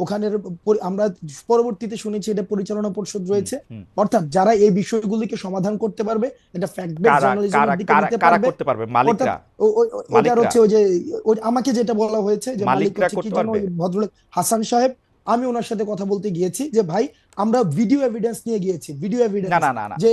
ওখানের আমরা পরবর্তীতে শুনেছি এটা পরিচালনা পরিষদ রয়েছে। অর্থাৎ যারা এই বিষয়গুলিকে সমাধান করতে পারবে এটা ফ্যাক্ট বেস কারা কারা জার্নালিজমের দিকে নিতে পারবে। করতে পারবে? মালিকরা। অর্থাৎ ও- ও- ও- ওটার মালিকরা? হচ্ছে ওই যে আমাকে যেটা বলা হয়েছে যে মালিক কি ভদ্রলোক হাসান সাহেব আমি ওনার সাথে কথা বলতে গিয়েছি যে ভাই আমরা ভিডিও এভিডেন্স নিয়ে গিয়েছি ভিডিও এভিডেন্স যে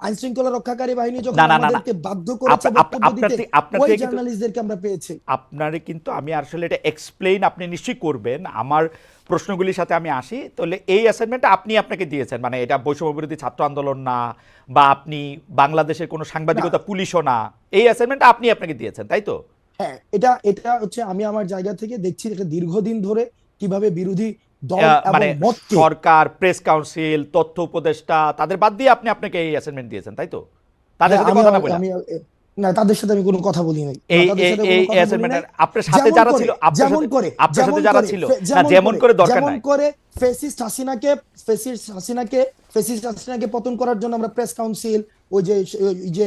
আইন শৃঙ্খলা রক্ষাকারী বাহিনী যখন। আমাদেরকে বাধ্য করেছে বক্তব্য দিতে ওই জার্নালিস্টদেরকে আমরা পেয়েছি। আপনারে কিন্তু আমি আসলে এটা এক্সপ্লেইন আপনি নিশ্চয়ই করবেন। আমার প্রশ্নগুলির সাথে আমি আসি। তাহলে এই অ্যাসাইনমেন্টটা আপনি আপনাকে দিয়েছেন। মানে এটা বৈষম্য বিরোধী ছাত্র আন্দোলন না বা আপনি বাংলাদেশের কোনো সাংবাদিকতা পুলিশও না। এই অ্যাসাইনমেন্টটা আপনি আপনাকে দিয়েছেন তাই তো? হ্যাঁ এটা এটা হচ্ছে আমি আমার জায়গা থেকে দেখছি এটা দীর্ঘদিন ধরে কীভাবে বিরোধী মানে সরকার প্রেস কাউন্সিল তথ্য উপদেষ্টা তাদের বাদ দিয়ে আপনি আপনাকে এই অ্যাসাইনমেন্ট দিয়েছেন তাই তো? তাদের সাথে কথা না বলে? না তাদের সাথে আমি কোনো কথা বলি নাই। এই এই অ্যাসাইনমেন্টের আপনার সাথে যারা ছিল আপনার সাথে করে আপনার সাথে যারা ছিল। না যেমন করে দরকার যেমন করে ফেসিস্ট হাসিনাকে ফেসিস্ট হাসিনাকে ফেসিস্ট হাসিনাকে পতন করার জন্য আমরা প্রেস কাউন্সিল ওই যে ওই যে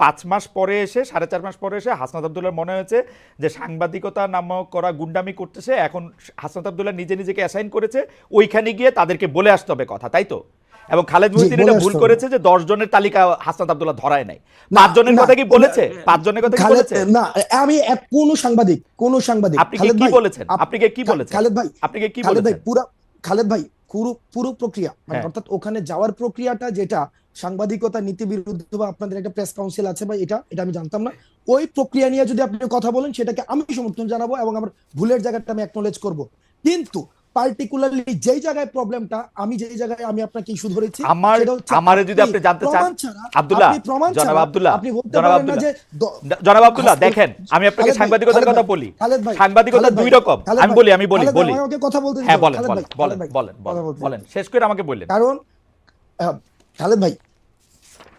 পাঁচ মাস পরে এসে সাড়ে চার মাস পরে এসে হাসনাত আবদুল্লার মনে হয়েছে যে সাংবাদিকতা নামক করা গুন্ডামি করতেছে। এখন হাসনাত আবদুল্লাহ নিজে নিজেকে অ্যাসাইন করেছে। ওইখানে গিয়ে তাদেরকে বলে আসতে হবে কথা তাই তো? এবং খালেদ মহিউদ্দিন এটা ভুল করেছে যে দশ জনের তালিকা হাসনাত আবদুল্লাহ ধরায় নাই। পাঁচ জনের কথা কি বলেছে? পাঁচ জনের কথা কি বলেছে? না আমি এক কোন সাংবাদিক কোন সাংবাদিক আপনি কি বলেছেন? আপনি কি বলেছেন? খালেদ ভাই আপনি কি বলেছেন? পুরো খালেদ ভাই পুরো পুরো প্রক্রিয়া মানে হ্যাঁ। অর্থাৎ ওখানে যাওয়ার প্রক্রিয়াটা যেটা সাংবাদিকতা নীতি বিরুদ্ধ বা আপনাদের একটা প্রেস কাউন্সিল আছে বা এটা এটা আমি জানতাম না। ওই প্রক্রিয়া নিয়ে যদি আপনি কথা বলেন সেটাকে আমি সমর্থন জানাব এবং আমার ভুলের জায়গাটা আমি অ্যাকনোলেজ করব। কিন্তু পার্টিকুলারলি যেই জায়গায় প্রবলেমটা আমি যেই জায়গায় আমি আপনাকে ইস্যু ধরেছি আমার আমারে যদি আপনি জানতে চান আব্দুল্লাহ আপনি প্রমাণ জনাব আব্দুল্লাহ আপনি বলতে জনাব পারেন না যে জনাব আব্দুল্লাহ দেখেন আমি আপনাকে সাংবাদিকতার কথা বলি। সাংবাদিকতা দুই রকম। আমি বলি আমি বলি বলি। আমাকে কথা বলতে হ্যাঁ বলেন বলেন বলেন বলেন বলেন। বলেন শেষ করে আমাকে বললেন কারণ খালেদ ভাই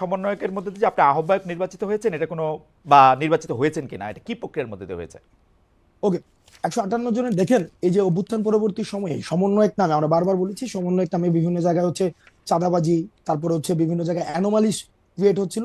সমন্বয়কের মধ্যে যে আপনি আহ্বায়ক নির্বাচিত হয়েছেন, এটা কোনো বা নির্বাচিত হয়েছেন কিনা? এটা কি প্রক্রিয়ার মধ্যে দিয়ে হয়েছে? ওকে, একশো আটান্ন জনের দেখেন, এই যে অভ্যুত্থান পরবর্তী সময়ে, সমন্বয়ক নামে, আমরা বারবার বলেছি, সমন্বয়ক নামে বিভিন্ন জায়গায় হচ্ছে চাঁদাবাজি, তারপরে হচ্ছে বিভিন্ন জায়গায় অ্যানোমালিস ক্রিয়েট হচ্ছিল।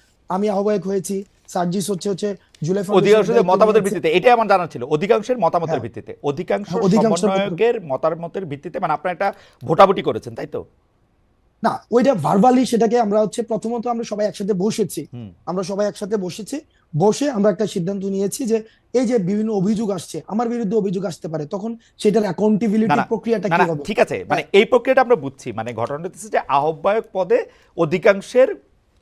আমি আহ্বায়ক হয়েছি সার্জিস হচ্ছে হচ্ছে জুলাই অধিকাংশের মতামতের ভিত্তিতে এটাই আমার জানা ছিল অধিকাংশের মতামতের হ্যাঁ। ভিত্তিতে অধিকাংশ হ্যাঁ, সমন্বয়কের মতামতের ভিত্তিতে মানে আপনারা একটা ভোটাভুটি করেছেন তাই তো? না ওইটা ভার্বালি সেটাকে আমরা হচ্ছে প্রথমত আমরা সবাই একসাথে বসেছি। আমরা সবাই একসাথে বসেছি বসে আমরা একটা সিদ্ধান্ত নিয়েছি যে এই যে বিভিন্ন অভিযোগ আসছে আমার বিরুদ্ধে অভিযোগ আসতে পারে তখন সেটার অ্যাকাউন্টেবিলিটি প্রক্রিয়াটা কি হবে ঠিক আছে মানে এই প্রক্রিয়াটা আমরা বুঝছি মানে ঘটনাটা হচ্ছে যে আহ্বায়ক পদে অধিকাংশের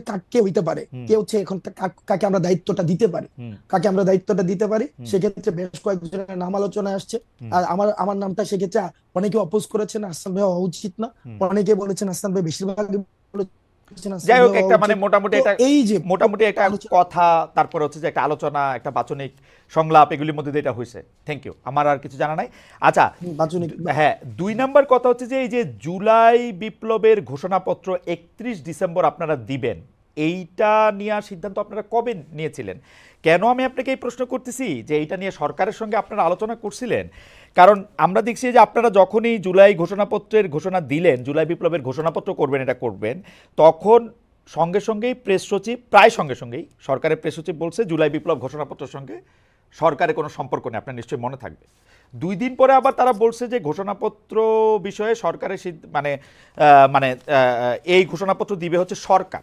কাকে হইতে পারে। কে হচ্ছে এখন কা- কাকে আমরা দায়িত্বটা দিতে পারি। কাকে আমরা দায়িত্বটা দিতে পারি সেক্ষেত্রে বেশ কয়েকজনের নাম আলোচনায় আসছে। আর আমার আমার নামটা সেক্ষেত্রে অনেকে অপোজ করেছেন আসলাম ভাই হওয়া উচিত না। অনেকে বলেছেন আসলাম ভাই বেশিরভাগ যাই হোক একটা মানে মোটামুটি একটা এই যে মোটামুটি একটা কথা তারপরে হচ্ছে যে একটা আলোচনা একটা বাচনিক সংলাপ এগুলির মধ্যে দিয়ে এটা হয়েছে থ্যাংক ইউ আমার আর কিছু জানা নাই। আচ্ছা বাচনিক হ্যাঁ দুই নাম্বার কথা হচ্ছে যে এই যে জুলাই বিপ্লবের ঘোষণাপত্র একত্রিশ ডিসেম্বর আপনারা দিবেন এইটা নেওয়ার সিদ্ধান্ত আপনারা কবে নিয়েছিলেন? কেন আমি আপনাকে এই প্রশ্ন করতেছি যে এইটা নিয়ে সরকারের সঙ্গে আপনারা আলোচনা করছিলেন? কারণ আমরা দেখছি যে আপনারা যখনই জুলাই ঘোষণাপত্রের ঘোষণা দিলেন, জুলাই বিপ্লবের ঘোষণাপত্র করবেন, এটা করবেন, তখন সঙ্গে সঙ্গেই প্রেস সচিব, প্রায় সঙ্গে সঙ্গেই সরকারের প্রেস সচিব বলছে, জুলাই বিপ্লব ঘোষণাপত্রের সঙ্গে সরকারের কোনো সম্পর্ক নেই, আপনার নিশ্চয়ই মনে থাকবে। দুই দিন পরে আবার তারা বলছে যে ঘোষণাপত্র বিষয়ে সরকারের মানে মানে এই ঘোষণাপত্র দিবে হচ্ছে সরকার।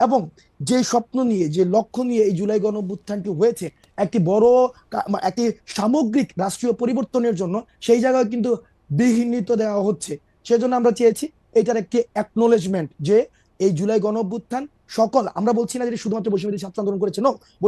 এবং যে স্বপ্ন নিয়ে, যে লক্ষ্য নিয়ে এই জুলাই গণঅভ্যুত্থানটি হয়েছে, একটি বড় একটি সামগ্রিক রাষ্ট্রীয় পরিবর্তনের জন্য সেই জায়গায় কিন্তু বিঘ্নিত দেওয়া হচ্ছে। সেজন্য আমরা চেয়েছি এটার একটি অ্যাকনোলেজমেন্ট যে এই জুলাই গণঅভ্যুত্থান সকল, আমরা বলছি না যে শুধুমাত্র বসে ছাত্র আন্দোলন করেছে নো